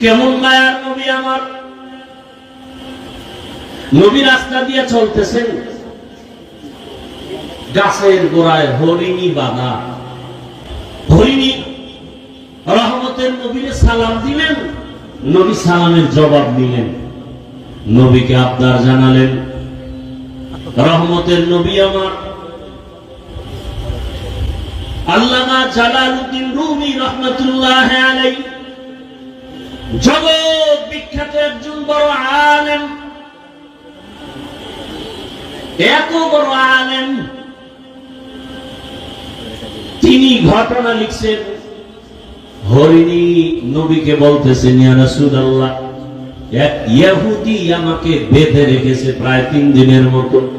কেমন মায়ার নবী আমার? নবী রাস্তা দিয়ে চলতেছেন। গাছের গোড়ায় হরিণী বাঁধা। হরিণী রহমতের নবীরে সালাম দিলেন, নবী সালামের জবাব দিলেন। নবীকে আবদার জানালেন, রহমতের নবী আমার। আল্লামা জালালউদ্দিন রুমি রহমতুল্লাহ আলাই জগৎ বিখ্যাত একজন বড় আলেম। এত বড় আলেম। তিনি ঘটনা লিখছেন। হরিণী নবীকে বলতেছেন, ইয়া রাসূলুল্লাহ, এক ইহুদি আমাকে বেঁধে রেখেছে প্রায় তিন দিনের মতো।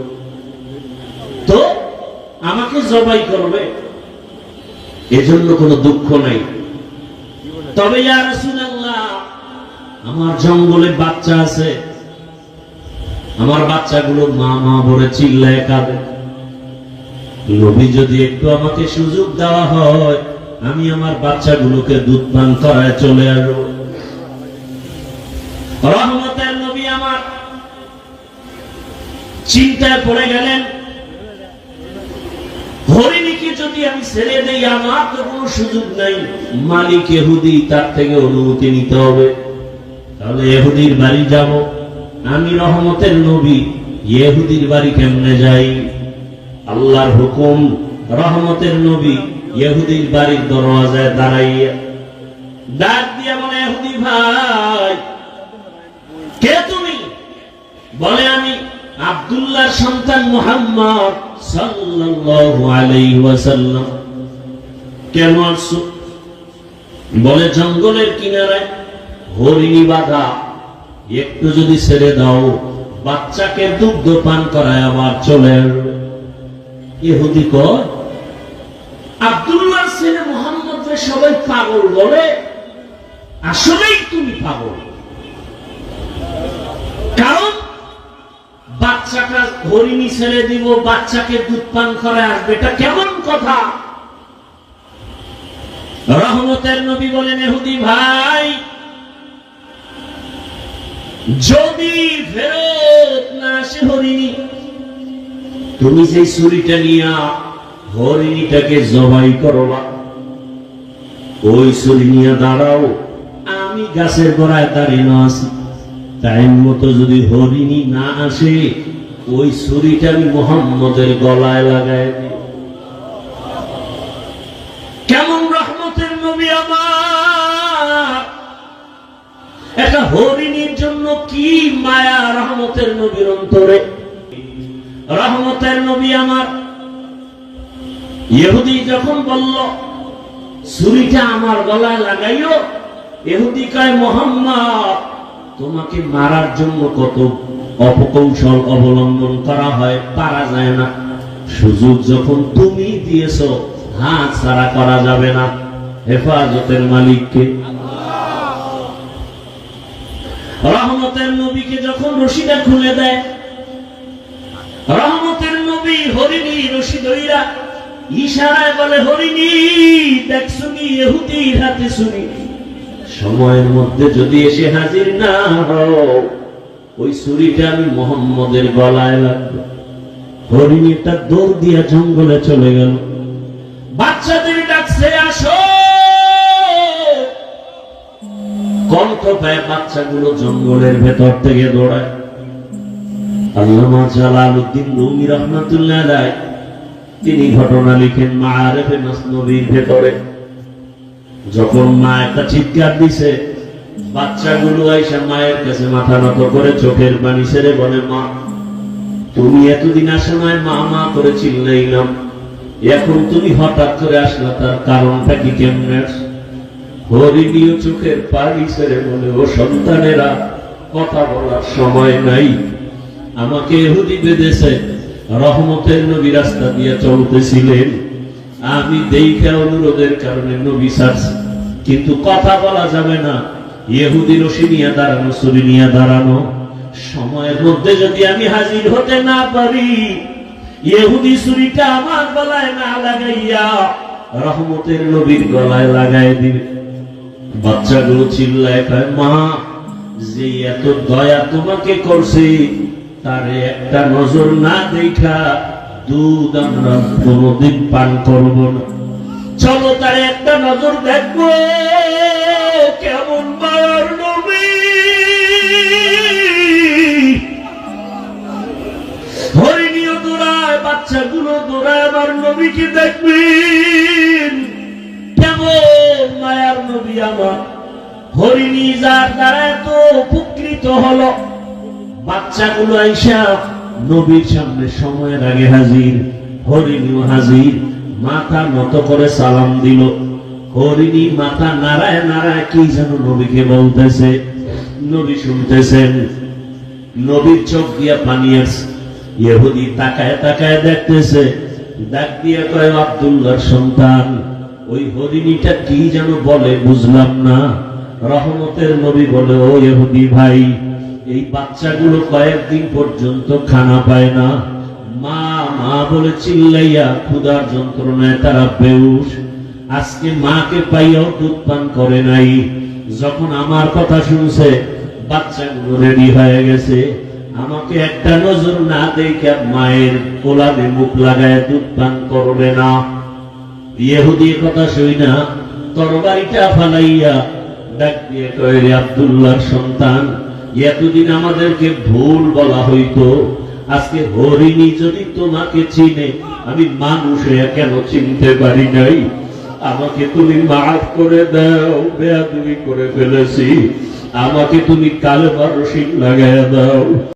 তো আমাকে জবাই করবে। এজন্য কোনো দুঃখ নাই। তবে ইয়া রাসূলুল্লাহ আমার জঙ্গলে বাচ্চা আছে। আমার বাচ্চাগুলো মা মা বলে চিল্লায় কাঁদে। নবী যদি একটু আমাকে সুযোগ দেওয়া হয়, আমি আমার বাচ্চাগুলোকে দুধ পান করায় চলে আসব। রহমতের নবী আমার চিন্তায় পড়ে গেলেন। হরিণীকে যদি আমি ছেড়ে দেই, আমার তো কোনো সুযোগ নাই। মালিক এহুদি তার থেকে অনুমতি নিতে হবে। তাহলে এহুদির বাড়ি যাব। আমি রহমতের নবী, ইহুদির বাড়ি কেমনে যাই? আল্লাহর হুকুম, রহমতের নবী ইহুদির বাড়ির দরওয়াজায় দাঁড়াইয়া। ডাক দিয়ে বলে এহুদি ভাই, কে তুমি? বলে, আমি আব্দুল্লাহর সন্তান মুহাম্মদ সাল্লাল্লাহু আলাইহি ওয়াসাল্লাম। কেন আসছো? বলে, জঙ্গলের কিনারায় হরিণী বাঁধা একটু যদি ছেড়ে দাও, বাচ্চাকে দুগ্ধ পান করায় আবার চলে। কয় আব্দুল্লাহর ছেলে মোহাম্মদ সবাই পাগল বলে, আসলেই তুমি পাগল। কারণ, বাচ্চাটা হরিণী ছেড়ে দিব, বাচ্চাকে দুধ পান করে আসবে, এটা কেমন কথা? রহমতের নবী বলেন এহুদি ভাই যদি ফেরত না আসে হরিণী, তুমি সেই ছুরিটা নিয়া হরিণীটাকে জবাই করবা ওই ছুরি নিয়ে দাঁড়াও, আমি গাছের গোড়ায় দাঁড়িয়ে আছি। টাইম মতো যদি হরিণী না আসে, ওই ছুরিটা আমি মোহাম্মদের গলায় লাগাই কেমন রহমতের নবী আমার। একটা জন্য কি মায়া রহমতের নবীর অন্তরে? রহমতের নবী আমার। ইহুদি যখন বলল, ছুরিটা আমার গলায় লাগাইও। ইহুদি কয়, মোহাম্মদ, তোমাকে মারার জন্য কত অপকৌশল অবলম্বন করা হয়, পারা যায় না। সুযোগ যখন তুমি দিয়েছ, হাত ছাড়া করা যাবে না। হেফাজতের মালিককে রহমতের নবীকে যখন রশিদা খুলে দেয়, রহমতের নবী হরিণী রশি ইশারায় বলে, হরিণী দেখ শুনি এহুদির হাতে শুনি। সময়ের মধ্যে যদি এসে হাজির না হও, ওই ছুরিটা আমি মোহাম্মদের গলায় লাগবে হরিণীটা দৌড় দিয়া জঙ্গলে চলে গেল। বাচ্চাদের কণ্ঠ পায় বাচ্চাগুলো জঙ্গলের ভেতর থেকে দৌড়ায়। আল্লামা জালালউদ্দিন রুমি রহমাতুল্লাহ আলাইহি, তিনি ঘটনা লিখেন মাআরিফে মাসনবীর ভেতরে। যখন মা একটা চিৎকার দিছে, বাচ্চাগুলো আইসা মায়ের কাছে মাথা নত করে চোখের পানি ছেড়ে বলে, মা, তুমি এতদিন আসো নয় মা মা করে চিল্লাইলাম। এখন তুমি হঠাৎ করে আসলা, তার কারণটা কি কেমনে আসলো? হরিণীয় চোখের পানি ছেড়ে বলে, ও সন্তানেরা, কথা বলার সময় নাই। আমাকে এহুদি বেঁধেছে, রহমতের নবী রাস্তা দিয়ে চলতেছিলেন। আমি দেখে অনুরোধের কারণে নবী ছাড়ছি কিন্তু কথা বলা যাবে না। ইহুদি রশি নিয়ে দাঁড়ানো, ছুরি নিয়ে দাঁড়ানো। সময়ের মধ্যে যদি আমি হাজির হতে না পারি ইহুদি ছুরিটা আমার গলায় না লাগাইয়া রহমতের নবীর গলায় লাগাই দিবে। বাচ্চাগুলো চিল্লায় কয় মা, যে এত দয়া তোমাকে করছে, তার একটা নজর না দেখা দুধ আমরা কোনোদিন পান করব না। চলো তারে একটা নজর দেখব, কেমন মার নবী। হরিণীয় দৌড়ায়, বাচ্চাগুলো দৌড়ায়, আমার নবীকে কেমন মায়ার নবী আমার। হরিণী যার দ্বারা এত উপকৃত হলো। বাচ্চাগুলো আইসা নবীর সামনে সময়ের আগে হাজির, হরিণীও হাজির, মাথা নত করে সালাম দিল। হরিণী মাথা নাড়ায় নাড়ায় কি যেন নবীকে বলতেছে, নবী শুনতেছেন, নবীর চোখ দিয়া পানি আসছে। ইহুদি তাকায় তাকায় দেখতেছে, ডাক দিয়ে কয়, আব্দুল্লাহর সন্তান। ওই হরিণীটা কি যেন বলে বুঝলাম না। রহমতের নবী বলে, ও ইহুদি ভাই, এই বাচ্চাগুলো কয়েকদিন পর্যন্ত খানা পায় না। মা মা বলে চিল্লাইয়া ক্ষুধার যন্ত্রণায় তারা বেউস। আজকে মাকে পাইয়াও দুধ পান করে নাই। যখন আমার কথা শুনছে, বাচ্চাগুলো রেডি হয়ে গেছে। আমাকে একটা নজর না দেখে মায়ের কোলাবে মুখ লাগায় দুধ পান করবে না। ইহুদি কথা শুই না, তরবারিটা ফালাইয়া ডাক দিয়ে আব্দুল্লাহর সন্তান, এতদিন আমাদেরকে ভুল বলা হইতো। আজকে হরিণী যদি তোমাকে চিনে, আমি মানুষ কেন চিনতে পারি নাই? আমাকে তুমি মাফ করে দাও, বেয়াদুবি করে ফেলেছি। আমাকে তুমি কালে রসিক লাগাইয়া দাও।